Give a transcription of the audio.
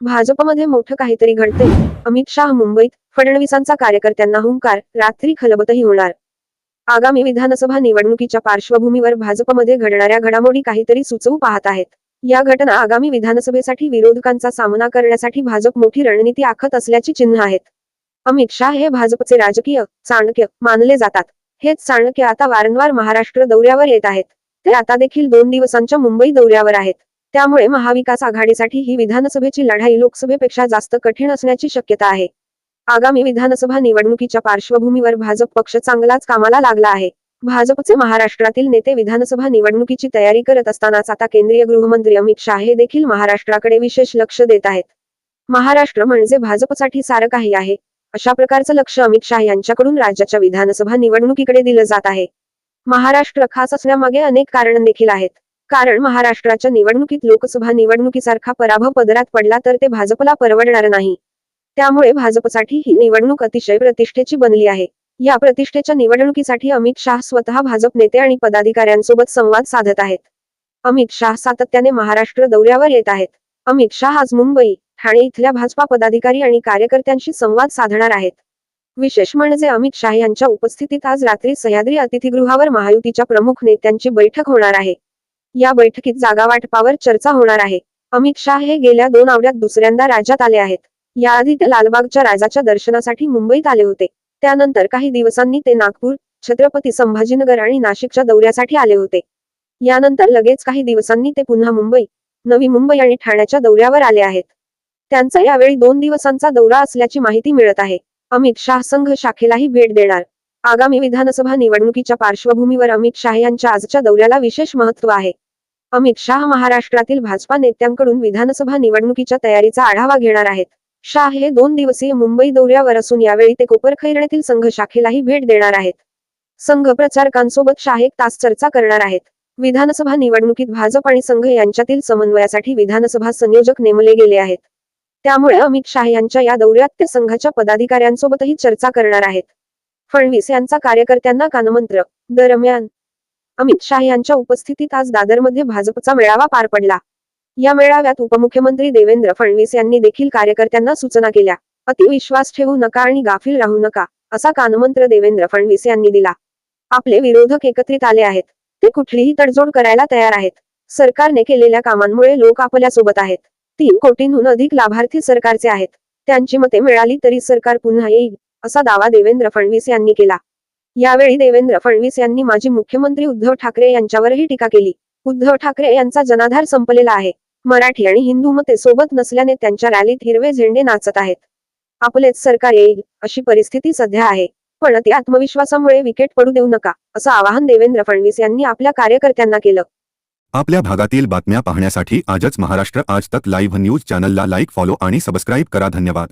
भाजपमध्ये मोठं काहीतरी घडते अमित शाह मुंबईत फडणवीसांचा कार्यकर्त्यांना हुंकार रात्री खलबतही होणार. आगामी विधानसभा निवडणुकीच्या पार्श्वभूमीवर भाजपमध्ये घडणाऱ्या घडामोडी काहीतरी सुचवू पाहत आहेत. या घटना आगामी विधानसभेसाठी विरोधकांचा सामना करण्यासाठी भाजप मोठी रणनीती आखत असल्याची चिन्ह आहेत. अमित शाह हे भाजपचे राजकीय चाणक्य मानले जातात. हेच चाणक्य आता वारंवार महाराष्ट्र दौऱ्यावर येत आहेत. ते आता देखील दोन दिवसांच्या मुंबई दौऱ्यावर आहेत. त्यामुळे महाविकास आघाडीसाठी ही विधानसभेची लढाई लोकसभेपेक्षा जास्त कठीण असण्याची शक्यता आहे. आगामी विधानसभा निवडणुकीच्या पार्श्वभूमीवर भाजप पक्ष चांगलाच कामाला लागला आहे. भाजपचे महाराष्ट्रातील नेते विधानसभा निवडणुकीची तयारी करत असतानाच आता केंद्रीय गृहमंत्री अमित शाह हे देखील महाराष्ट्राकडे विशेष लक्ष देत आहेत. महाराष्ट्र म्हणजे भाजपसाठी सारं काही आहे अशा प्रकारचं लक्ष अमित शाह यांच्याकडून राज्याच्या विधानसभा निवडणुकीकडे दिलं जात आहे. महाराष्ट्र खास असण्यामागे अनेक कारण देखील आहेत. कारण महाराष्ट्राच्या निवडणुकीत लोकसभा निवडणुकीसारखा पराभव पदरात पडला तर ते भाजपला परवडणार नाही. त्यामुळे भाजपसाठी ही निवडणूक अतिशय प्रतिष्ठेची बनली आहे. या प्रतिष्ठेच्या निवडणुकीसाठी अमित शाह स्वतः भाजप नेते आणि पदाधिकाऱ्यांसोबत संवाद साधत आहेत. अमित शाह सातत्याने महाराष्ट्र दौऱ्यावर येत आहेत. अमित शाह आज मुंबई ठाणे इथल्या भाजपा पदाधिकारी आणि कार्यकर्त्यांशी संवाद साधणार आहेत. विशेष म्हणजे अमित शाह यांच्या उपस्थितीत आज रात्री सह्याद्री अतिथीगृहावर महायुतीच्या प्रमुख नेत्यांची बैठक होणार आहे. या बैठकीत जागा वाटपावर चर्चा होणार आहे. अमित शाह हे गेल्या दोन आवड्यात दुसऱ्यांदा राज्यात आले आहेत. याआधी ते लालबागच्या राजाच्या दर्शनासाठी मुंबईत आले होते. त्यानंतर काही दिवसांनी ते नागपूर छत्रपती संभाजीनगर आणि नाशिकच्या दौऱ्यासाठी आले होते. यानंतर लगेच काही दिवसांनी ते पुन्हा मुंबई नवी मुंबई आणि ठाण्याच्या दौऱ्यावर आले आहेत. त्यांचा यावेळी दोन दिवसांचा दौरा असल्याची माहिती मिळत आहे. अमित शाह संघ शाखेलाही भेट देणार. आगामी विधानसभा निवडणुकीच्या पार्श्वभूमीवर अमित शाह यांच्या आजच्या दौऱ्याला विशेष महत्त्व आहे. अमित शाह महाराष्ट्रातील भाजपा नेत्यांकडून विधानसभा निवडणुकीच्या तयारीचा आढावा घेणार आहेत. शाह हे दोन दिवसीय मुंबई दौऱ्यावर असून यावेळी ते कोपरखैरण्यातील संघ शाखेलाही भेट देणार आहेत. संघ प्रचारकांसोबत शाह एक तास चर्चा करणार आहेत. विधानसभा निवडणुकीत भाजप आणि संघ यांच्यातील समन्वयासाठी विधानसभा संयोजक नेमले गेले आहेत. त्यामुळे अमित शाह यांच्या या दौऱ्यात ते संघाच्या पदाधिकाऱ्यांसोबतही चर्चा करणार आहेत. फडणवीस यांचा कार्यकर्त्यांना कानमंत्र. दरम्यान अमित शाह यांच्या उपस्थितीत आज दादरमध्ये भाजपचा मेळावा पार पडला. या मेळाव्यात उपमुख्यमंत्री देवेंद्र फडणवीस यांनी देखील कार्यकर्त्यांना सूचना केल्या. अतिविश्वास ठेवू नका आणि गाफील राहू नका असा कानमंत्र देवेंद्र फडणवीस यांनी दिला. आपले विरोधक एकत्रित आले आहेत. ते कुठलीही तडजोड करायला तयार आहेत. सरकारने केलेल्या कामांमुळे लोक आपल्यासोबत आहेत. तीन कोटींहून अधिक लाभार्थी सरकारचे आहेत. त्यांची मते मिळाली तरी सरकार पुन्हा येईल. असा दावा देवेंद्र फडणवीस यांनी केला. यावेळी देवेंद्र फडणवीस यांनी माजी मुख्यमंत्री उद्धव ठाकरे यांच्यावरही टीका केली. उद्धव ठाकरे यांचा जनाधार संपलेला आहे. मराठी आणि हिंदू मते सोबत नसल्याने त्यांच्या रॅलीत हिरवे झेंडे नाचत आहेत. आपलेच सरकार येईल अशी परिस्थिती सध्या आहे. पण ती आत्मविश्वासामुळे विकेट पडू देऊ नका असं आवाहन देवेंद्र फडणवीस यांनी आपल्या कार्यकर्त्यांना केलं. आपल्या भागातील बातम्या पाहण्यासाठी आजच महाराष्ट्र आज तक लाईव्ह न्यूज चॅनलला लाईक फॉलो आणि सबस्क्राईब करा. धन्यवाद.